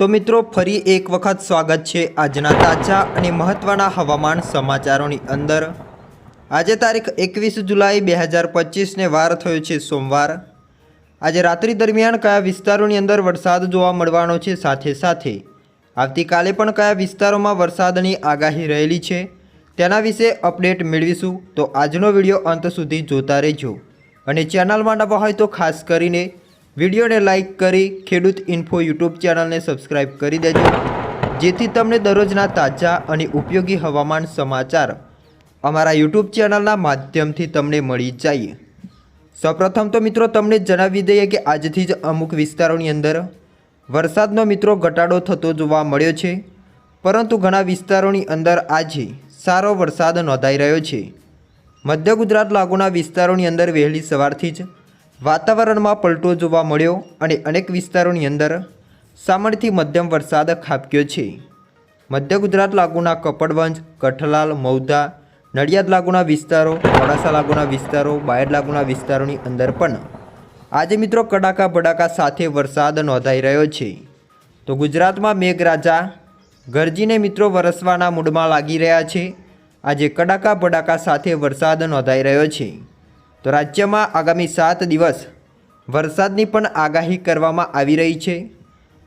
તો મિત્રો, ફરી એક વખત સ્વાગત છે આજના તાજા અને મહત્ત્વના હવામાન સમાચારોની અંદર. આજે તારીખ એકવીસ જુલાઈ બે હજાર પચીસને વાર થયો છે સોમવાર. આજે રાત્રિ દરમિયાન કયા વિસ્તારોની અંદર વરસાદ જોવા મળવાનો છે સાથે સાથે? આવતીકાલે પણ કયા વિસ્તારોમાં વરસાદની આગાહી રહેલી છે? તેના વિશે અપડેટ મેળવીશું. તો આજનો વીડિયો અંત સુધી જોતા રહેજો. અને ચેનલમાં નવા હોય તો ખાસ કરીને વિડીયોને લાઇક કરી ખેડૂત ઇન્ફો યુટ્યુબ ચેનલને સબસ્ક્રાઇબ કરી દેજો. જેથી તમને દરરોજના તાજા અને ઉપયોગી હવામાન સમાચાર અમારા યુટ્યુબ ચેનલના માધ્યમથી તમને મળી જાય. સૌપ્રથમ તો મિત્રો તમને જણાવી દઈએ કે આજથી જ અમુક વિસ્તારોની અંદર વરસાદનો મિત્રો ઘટાડો થતો જોવા મળ્યો છે. પરંતુ ઘણા વિસ્તારોની અંદર આજે સારો વરસાદ નોંધાઈ રહ્યો છે. મધ્ય ગુજરાત લાગુના વિસ્તારોની અંદર વહેલી સવારથી જ વાતાવરણમાં પલટો જોવા મળ્યો અને અનેક વિસ્તારોની અંદર સામાન્યથી મધ્યમ વરસાદ ખાબક્યો છે. મધ્ય ગુજરાત લાગુના કપડવંજ, કઠલાલ મૌધા નડિયાદ લાગુના વિસ્તારો, મોડાસા લાગુના વિસ્તારો, બાયડ લાગુના વિસ્તારોની અંદર પણ આજે મિત્રો કડાકા ભડાકા સાથે વરસાદ નોંધાઈ રહ્યો છે. તો ગુજરાતમાં મેઘરાજા ગરજીને મિત્રો વરસવાના મૂડમાં લાગી રહ્યા છે. આજે કડાકા ભડાકા સાથે વરસાદ નોંધાઈ રહ્યો છે. તો રાજ્યમાં આગામી સાત દિવસ વરસાદની પણ આગાહી કરવામાં આવી રહી છે.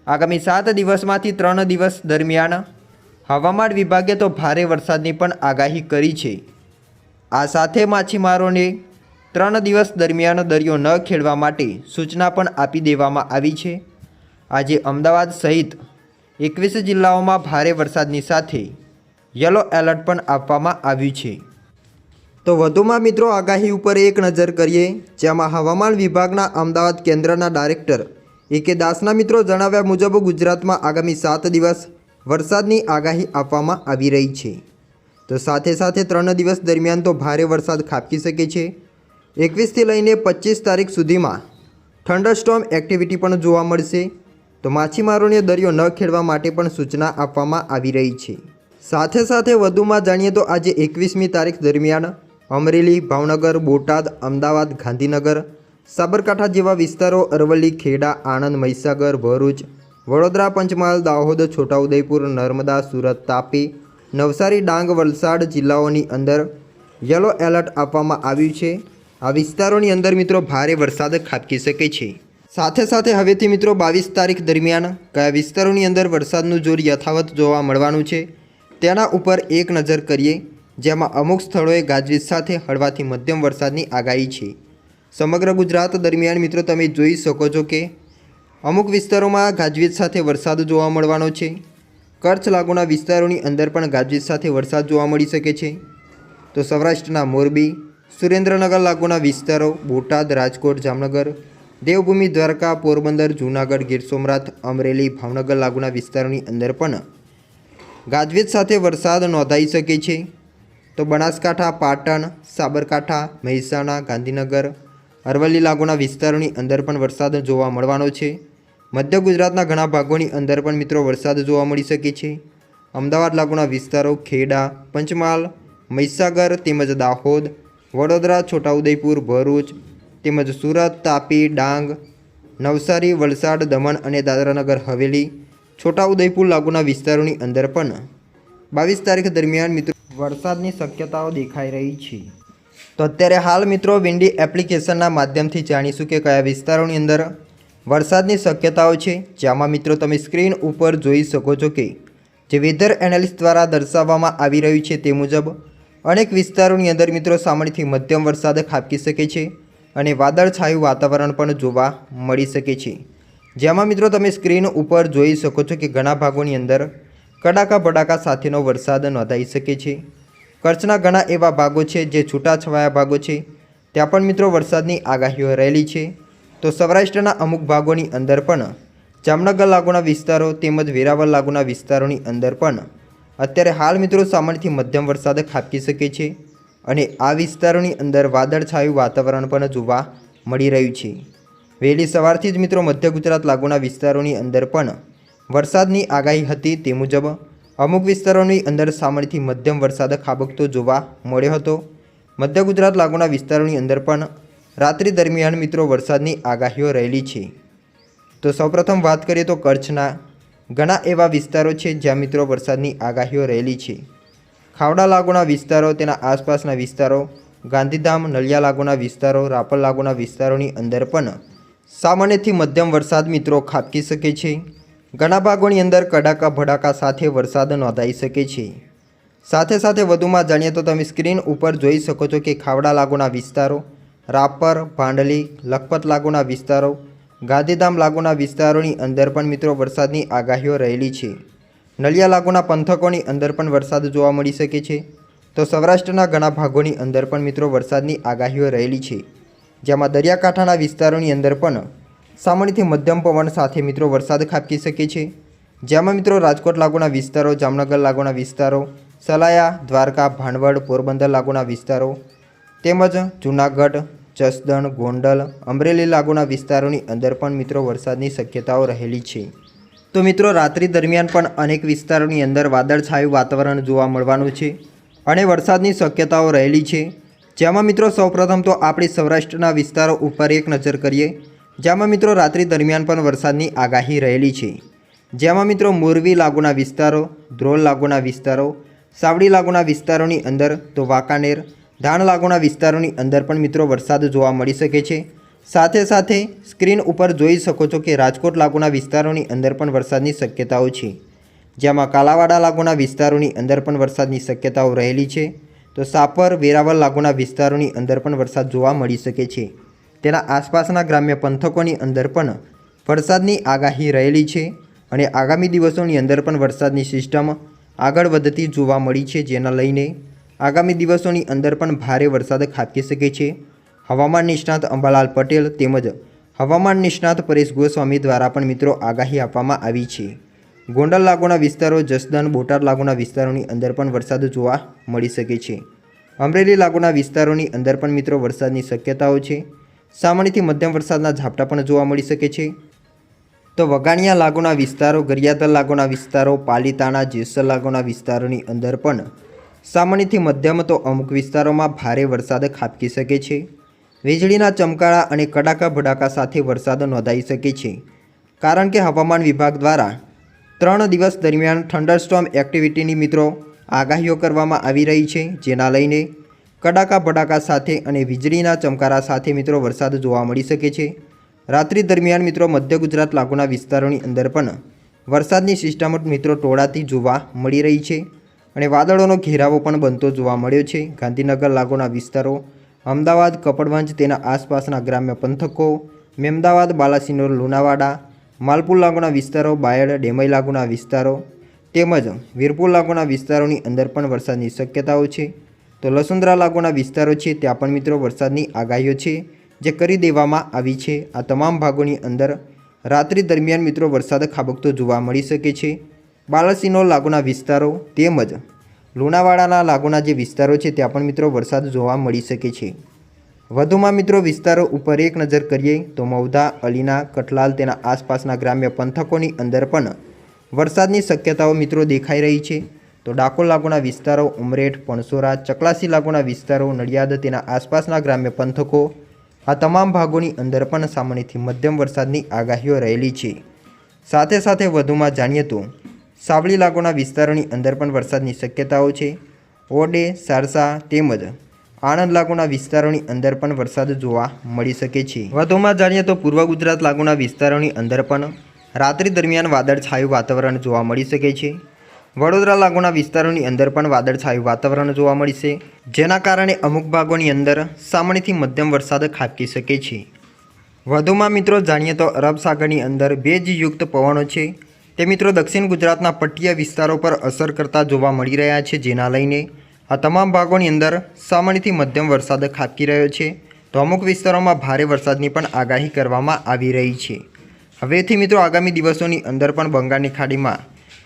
આગામી સાત દિવસમાંથી ત્રણ દિવસ દરમિયાન હવામાન વિભાગે તો ભારે વરસાદની પણ આગાહી કરી છે. આ સાથે માછીમારોને ત્રણ દિવસ દરમિયાન દરિયો ન ખેડવા માટે સૂચના પણ આપી દેવામાં આવી છે. આજે અમદાવાદ સહિત એકવીસ જિલ્લાઓમાં ભારે વરસાદની સાથે યલો એલર્ટ પણ આપવામાં આવ્યું છે. તો વધુમાં મિત્રો આગાહી ઉપર એક નજર કરીએ, જેમાં હવામાન વિભાગના અમદાવાદ કેન્દ્રના ડાયરેક્ટર એ કે દાસના મિત્રો જણાવ્યા મુજબ ગુજરાતમાં આગામી સાત દિવસ વરસાદની આગાહી આપવામાં આવી રહી છે. તો સાથે સાથે ત્રણ દિવસ દરમિયાન તો ભારે વરસાદ ખાબકી શકે છે. એકવીસથી લઈને પચીસ તારીખ સુધીમાં થંડરસ્ટોમ એક્ટિવિટી પણ જોવા મળશે. તો માછીમારોને દરિયો ન ખેડવા માટે પણ સૂચના આપવામાં આવી રહી છે. સાથે સાથે વધુમાં જાણીએ તો આજે એકવીસમી તારીખ દરમિયાન અમરેલી, ભાવનગર, બોટાદ, અમદાવાદ, ગાંધીનગર, સાબરકાંઠા જેવા વિસ્તારો અરવલ્લી, ખેડા, આણંદ, મહીસાગર, ભરૂચ, વડોદરા, પંચમહાલ, દાહોદ, છોટાઉદેપુર, નર્મદા, સુરત, તાપી, નવસારી, ડાંગ, વલસાડ જિલ્લાઓની અંદર યલો એલર્ટ આપવામાં આવ્યું છે. આ વિસ્તારોની અંદર મિત્રો ભારે વરસાદ ખાબકી શકે છે. સાથે સાથે હવેથી મિત્રો બાવીસ તારીખ દરમિયાન કયા વિસ્તારોની અંદર વરસાદનું જોર યથાવત જોવા મળવાનું છે, તેના ઉપર એક નજર કરીએ. જેમાં અમુક સ્થળોએ ગાજવીજ સાથે હળવાથી મધ્યમ વરસાદની આગાહી છે. સમગ્ર ગુજરાત દરમિયાન મિત્રો તમે જોઈ શકો છો કે અમુક વિસ્તારોમાં ગાજવીજ સાથે વરસાદ જોવા મળવાનો છે. કચ્છ લાગુના વિસ્તારોની અંદર પણ ગાજવીજ સાથે વરસાદ જોવા મળી શકે છે. તો સૌરાષ્ટ્રના મોરબી, સુરેન્દ્રનગર લાગુના વિસ્તારો, બોટાદ, રાજકોટ, જામનગર, દેવભૂમિ, દ્વારકા, પોરબંદર, જૂનાગઢ, ગીર સોમનાથ, અમરેલી, ભાવનગર લાગુના વિસ્તારોની અંદર પણ ગાજવીજ સાથે વરસાદ નોંધાઈ શકે છે. તો બનાસકાંઠા, પાટણ, સાબરકાંઠા, મહેસાણા, ગાંધીનગર, અરવલ્લી લાગુના વિસ્તારોની અંદર પણ વરસાદ જોવા મળવાનો છે. મધ્ય ગુજરાતના ઘણા ભાગોની અંદર પણ મિત્રો વરસાદ જોવા મળી શકે છે. અમદાવાદ લાગુના વિસ્તારો ખેડા, પંચમહાલ, મહીસાગર તેમજ દાહોદ, વડોદરા, છોટાઉદેપુર, ભરૂચ તેમજ સુરત, તાપી, ડાંગ, નવસારી, વલસાડ, દમણ અને દાદરાનગર હવેલી, છોટાઉદેપુર લાગુના વિસ્તારોની અંદર પણ બાવીસ તારીખ દરમિયાન મિત્રો વરસાદની શક્યતાઓ દેખાઈ રહી છે. તો અત્યારે હાલ મિત્રો વિન્ડી એપ્લિકેશનના માધ્યમથી જાણીશું કે કયા વિસ્તારોની અંદર વરસાદની શક્યતાઓ છે. જેમાં મિત્રો તમે સ્ક્રીન ઉપર જોઈ શકો છો કે જે વેધર એનાલિસ્ટ દ્વારા દર્શાવવામાં આવી રહ્યું છે તે મુજબ અનેક વિસ્તારોની અંદર મિત્રો સામાન્યથી મધ્યમ વરસાદ ખાબકી શકે છે અને વાદળછાયું વાતાવરણ પણ જોવા મળી શકે છે. જેમાં મિત્રો તમે સ્ક્રીન ઉપર જોઈ શકો છો કે ઘણા ભાગોની અંદર કડાકા ભડાકા સાથેનો વરસાદ નોંધાઈ શકે છે. કચ્છના ઘણા એવા ભાગો છે જે છૂટાછવાયા ભાગો છે. ત્યાં પણ મિત્રો વરસાદની આગાહીઓ રહેલી છે. તો સૌરાષ્ટ્રના અમુક ભાગોની અંદર પણ જામનગર લાગુના વિસ્તારો તેમજ વેરાવળ લાગુના વિસ્તારોની અંદર પણ અત્યારે હાલ મિત્રો સામાન્યથી મધ્યમ વરસાદ ખાબકી શકે છે અને આ વિસ્તારોની અંદર વાદળછાયું વાતાવરણ પણ જોવા મળી રહ્યું છે. વહેલી સવારથી જ મિત્રો મધ્ય ગુજરાત લાગુના વિસ્તારોની અંદર પણ વરસાદની આગાહી હતી તે મુજબ, અમુક વિસ્તારોની અંદર સામાન્યથી મધ્યમ વરસાદ ખાબકતો જોવા મળ્યો હતો. મધ્ય ગુજરાત લાગુના વિસ્તારોની અંદર પણ રાત્રિ દરમિયાન મિત્રો વરસાદની આગાહીઓ રહેલી છે. તો સૌપ્રથમ વાત કરીએ તો કચ્છના ઘણા એવા વિસ્તારો છે જ્યાં મિત્રો વરસાદની આગાહીઓ રહેલી છે. ખાવડા લાગુના વિસ્તારો, તેના આસપાસના વિસ્તારો, ગાંધીધામ, નલિયા લાગુના વિસ્તારો, રાપર લાગુના વિસ્તારોની અંદર પણ સામાન્યથી મધ્યમ વરસાદ મિત્રો ખાબકી શકે છે. ઘણા ભાગોની અંદર કડાકા ભડાકા સાથે વરસાદ નોંધાઈ શકે છે. સાથે સાથે વધુમાં જાણીએ તો તમે સ્ક્રીન ઉપર જોઈ શકો છો કે ખાવડા લાગુના વિસ્તારો, રાપર, ભાંડલી, લખપત લાગુના વિસ્તારો, ગાંધીધામ લાગુના વિસ્તારોની અંદર પણ મિત્રો વરસાદની આગાહીઓ રહેલી છે. નલિયા લાગુના પંથકોની અંદર પણ વરસાદ જોવા મળી શકે છે. તો સૌરાષ્ટ્રના ઘણા ભાગોની અંદર પણ મિત્રો વરસાદની આગાહીઓ રહેલી છે. જેમાં દરિયાકાંઠાના વિસ્તારોની અંદર પણ સામાન્યથી મધ્યમ પવન સાથે મિત્રો વરસાદ ખાબકી શકે છે. જેમાં મિત્રો રાજકોટ લાગુના વિસ્તારો, જામનગર લાગુના વિસ્તારો, સલાયા, દ્વારકા ભાંડવડ પોરબંદર લાગુના વિસ્તારો, તેમજ જૂનાગઢ, જસદણ, ગોંડલ, અમરેલી લાગુના વિસ્તારોની અંદર પણ મિત્રો વરસાદની શક્યતાઓ રહેલી છે. તો મિત્રો રાત્રિ દરમિયાન પણ અનેક વિસ્તારોની અંદર વાદળછાયું વાતાવરણ જોવા મળવાનું છે અને વરસાદની શક્યતાઓ રહેલી છે. જેમાં મિત્રો સૌપ્રથમ તો આપણી સૌરાષ્ટ્રના વિસ્તારો ઉપર એક નજર કરીએ. જેમાં મિત્રો રાત્રિ દરમિયાન પણ વરસાદની આગાહી રહેલી છે. જેમાં મિત્રો મોરવી લાગુના વિસ્તારો, ધ્રોલ લાગુના વિસ્તારો, સાવડી લાગુના વિસ્તારોની અંદર તો વાંકાનેર, ધાણ લાગુના વિસ્તારોની અંદર પણ મિત્રો વરસાદ જોવા મળી શકે છે. સાથે સાથે સ્ક્રીન ઉપર જોઈ શકો છો કે રાજકોટ લાગુના વિસ્તારોની અંદર પણ વરસાદની શક્યતાઓ છે. જેમાં કાલાવાડા લાગુના વિસ્તારોની અંદર પણ વરસાદની શક્યતાઓ રહેલી છે. તો સાપર, વેરાવળ લાગુના વિસ્તારોની અંદર પણ વરસાદ જોવા મળી શકે છે. તેના આસપાસના ગ્રામ્ય પંથકોની અંદર પણ વરસાદની આગાહી રહેલી છે અને આગામી દિવસોની અંદર પણ વરસાદની સિસ્ટમ આગળ વધતી જોવા મળી છે જેના લઈને આગામી દિવસોની અંદર પણ ભારે વરસાદ ખાબકી શકે છે. હવામાન નિષ્ણાત અંબાલાલ પટેલ તેમજ હવામાન નિષ્ણાત પરેશ ગોસ્વામી દ્વારા પણ મિત્રો આગાહી આપવામાં આવી છે. ગોંડલ લાગુના વિસ્તારો જસદન બોટાદ લાગુના વિસ્તારોની અંદર પણ વરસાદ જોવા મળી શકે છે. અમરેલી લાગુના વિસ્તારોની અંદર પણ મિત્રો વરસાદની શક્યતાઓ છે. સામાન્યથી મધ્યમ વરસાદના ઝાપટા પણ જોવા મળી શકે છે. તો વગાણિયા લાગુના વિસ્તારો ગરિયાતર લાગુના વિસ્તારો, પાલીતાણા જેસલ લાગુના વિસ્તારોની અંદર પણ સામાન્યથી મધ્યમ તો અમુક વિસ્તારોમાં ભારે વરસાદ ખાબકી શકે છે. વીજળીના ચમકારા અને કડાકા ભડાકા સાથે વરસાદ નોંધાઈ શકે છે. કારણ કે હવામાન વિભાગ દ્વારા ત્રણ દિવસ દરમિયાન થંડરસ્ટોમ એક્ટિવિટીની મિત્રો આગાહીઓ કરવામાં આવી રહી છે, જેના લઈને કડાકા ભડાકા સાથે અને વીજળીના ચમકારા સાથે મિત્રો વરસાદ જોવા મળી શકે છે. રાત્રિ દરમિયાન મિત્રો મધ્ય ગુજરાત લાગુના વિસ્તારોની અંદર પણ વરસાદની સિસ્ટમ મિત્રો ટોળાતી જોવા મળી રહી છે અને વાદળોનો ઘેરાવો પણ બનતો જોવા મળ્યો છે. ગાંધીનગર લાગુના વિસ્તારો, અમદાવાદ, કપડવંજ, તેના આસપાસના ગ્રામ્ય પંથકો, મેમદાવાદ, બાલાસિનોર, લુણાવાડા, માલપુર લાગુના વિસ્તારો, બાયડ, ડેમઈ લાગુના વિસ્તારો તેમજ વીરપુર લાગુના વિસ્તારોની અંદર પણ વરસાદની શક્યતાઓ છે. તો લસુંદરા લાગુના વિસ્તારો છે, ત્યાં પણ મિત્રો વરસાદની આગાહીઓ છે, જે કરી દેવામાં આવી છે. આ તમામ ભાગોની અંદર રાત્રિ દરમિયાન મિત્રો વરસાદ ખાબકતો જોવા મળી શકે છે. બાલાસિનો લાગુના વિસ્તારો તેમજ લુણાવાડાના લાગુના જે વિસ્તારો છે, ત્યાં પણ મિત્રો વરસાદ જોવા મળી શકે છે. વધુમાં મિત્રો વિસ્તારો ઉપર એક નજર કરીએ તો મૌધા અલીના, કઠલાલ તેના આસપાસના ગ્રામ્ય પંથકોની અંદર પણ વરસાદની શક્યતાઓ મિત્રો દેખાઈ રહી છે. તો ડાકોર લાગુના વિસ્તારો, ઉમરેઠ, પણસોરા, ચકલાસી લાગુના વિસ્તારો, નડિયાદ તેના આસપાસના ગ્રામ્ય પંથકો, આ તમામ ભાગોની અંદર પણ સામાન્યથી મધ્યમ વરસાદની આગાહીઓ રહેલી છે. સાથે સાથે વધુમાં જાણીએ તો, સાવલી લાગુના વિસ્તારોની અંદર પણ વરસાદની શક્યતાઓ છે. ઓડે સારસા તેમજ આણંદ લાગુના વિસ્તારોની અંદર પણ વરસાદ જોવા મળી શકે છે. વધુમાં જાણીએ તો પૂર્વ ગુજરાત લાગુના વિસ્તારોની અંદર પણ રાત્રિ દરમિયાન વાદળછાયું વાતાવરણ જોવા મળી શકે છે. વડોદરા લાગુના વિસ્તારોની અંદર પણ વાદળછાયું વાતાવરણ જોવા મળશે, જેના કારણે અમુક ભાગોની અંદર સામાન્યથી મધ્યમ વરસાદ ખાબકી શકે છે. વધુમાં મિત્રો જાણીએ તો અરબ સાગરની અંદર ભેજયુક્ત પવનો છે. તે મિત્રો દક્ષિણ ગુજરાતના પટ્ટીય વિસ્તારો પર અસર કરતા જોવા મળી રહ્યા છે, જેના લઈને આ તમામ ભાગોની અંદર સામાન્યથી મધ્યમ વરસાદ ખાબકી રહ્યો છે. તો અમુક વિસ્તારોમાં ભારે વરસાદની પણ આગાહી કરવામાં આવી રહી છે. હવેથી મિત્રો આગામી દિવસોની અંદર પણ બંગાળની ખાડીમાં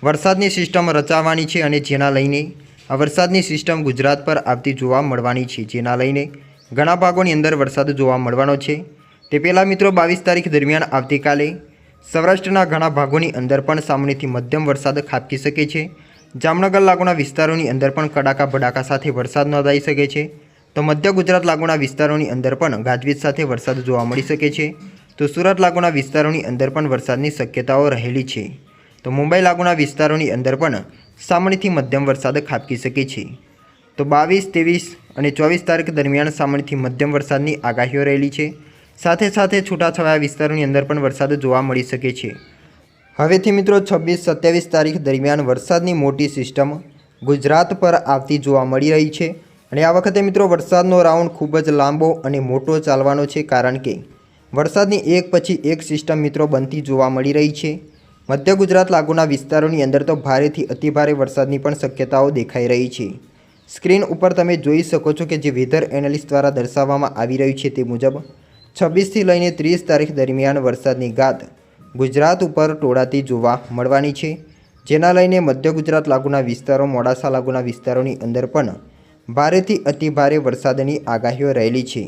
વરસાદની સિસ્ટમ રચાવાની છે અને જેના લઈને આ વરસાદની સિસ્ટમ ગુજરાત પર આવતી જોવા મળવાની છે. જેના લઈને ઘણા ભાગોની અંદર વરસાદ જોવા મળવાનો છે. તે પહેલાં મિત્રો બાવીસ તારીખ દરમિયાન આવતીકાલે સૌરાષ્ટ્રના ઘણા ભાગોની અંદર પણ સામાન્યથી મધ્યમ વરસાદ ખાબકી શકે છે. જામનગર લાગુના વિસ્તારોની અંદર પણ કડાકા ભડાકા સાથે વરસાદ નોંધાઈ શકે છે. તો મધ્ય ગુજરાત લાગુના વિસ્તારોની અંદર પણ ગાજવીજ સાથે વરસાદ જોવા મળી શકે છે. તો સુરત લાગુના વિસ્તારોની અંદર પણ વરસાદની શક્યતાઓ રહેલી છે. તો મુંબઈ લાગુના વિસ્તારોની અંદર પણ સામાન્યથી મધ્યમ વરસાદ ખાબકી શકે છે. તો બાવીસ, ત્રેવીસ અને ચોવીસ તારીખ દરમિયાન સામાન્યથી મધ્યમ વરસાદની આગાહીઓ રહેલી છે. સાથે સાથે છૂટાછવાયા વિસ્તારોની અંદર પણ વરસાદ જોવા મળી શકે છે. હવેથી મિત્રો છવ્વીસ, સત્યાવીસ તારીખ દરમિયાન વરસાદની મોટી સિસ્ટમ ગુજરાત પર આવતી જોવા મળી રહી છે. અને આ વખતે મિત્રો વરસાદનો રાઉન્ડ ખૂબ જ લાંબો અને મોટો ચાલવાનો છે કારણ કે વરસાદની એક પછી એક સિસ્ટમ મિત્રો બનતી જોવા મળી રહી છે. મધ્ય ગુજરાત લાગુના વિસ્તારોની અંદર તો ભારેથી અતિભારે વરસાદની પણ શક્યતાઓ દેખાઈ રહી છે. સ્ક્રીન ઉપર તમે જોઈ શકો છો કે જે વેધર એનાલિસ્ટ દ્વારા દર્શાવવામાં આવી રહ્યું છે તે મુજબ છવ્વીસથી લઈને ત્રીસ તારીખ દરમિયાન વરસાદની ગાત ગુજરાત ઉપર ટોળાતી જોવા મળવાની છે. જેના લઈને મધ્ય ગુજરાત લાગુના વિસ્તારો, મોડાસા લાગુના વિસ્તારોની અંદર પણ ભારેથી અતિભારે વરસાદની આગાહીઓ રહેલી છે.